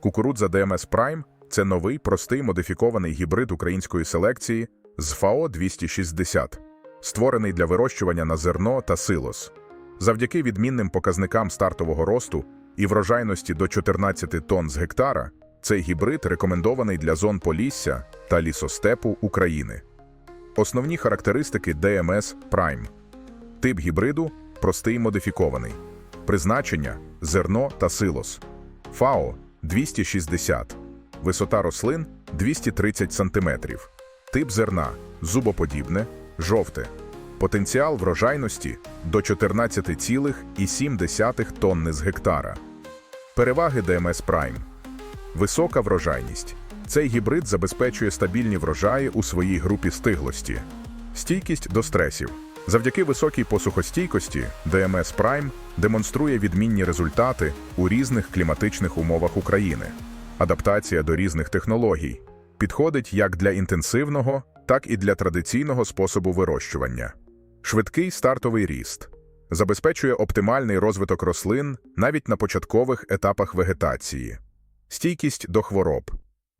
Кукурудза ДМС Прайм це новий простий модифікований гібрид української селекції з ФАО 260, створений для вирощування на зерно та силос. Завдяки відмінним показникам стартового росту і врожайності до 14 тонн з гектара, цей гібрид рекомендований для зон Полісся та лісостепу України. Основні характеристики ДМС Prime. Тип гібриду простий модифікований. Призначення зерно та силос. ФАО 260. Висота рослин 230 см. Тип зерна зубоподібне, жовте. Потенціал врожайності до 14,7 тонни з гектара. Переваги ДМС Prime. Висока врожайність. Цей гібрид забезпечує стабільні врожаї у своїй групі стиглості. Стійкість до стресів. Завдяки високій посухостійкості ДМС Prime демонструє відмінні результати у різних кліматичних умовах України. Адаптація до різних технологій підходить як для інтенсивного, так і для традиційного способу вирощування. Швидкий стартовий ріст забезпечує оптимальний розвиток рослин навіть на початкових етапах вегетації. Стійкість до хвороб.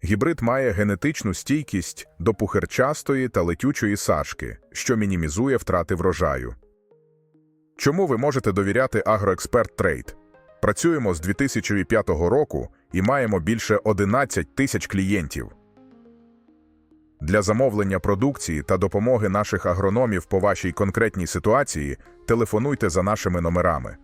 Гібрид має генетичну стійкість до пухирчастої та летючої сашки, що мінімізує втрати врожаю. Чому ви можете довіряти Агроексперт Трейд? Працюємо з 2005 року і маємо більше 11 тисяч клієнтів. Для замовлення продукції та допомоги наших агрономів по вашій конкретній ситуації телефонуйте за нашими номерами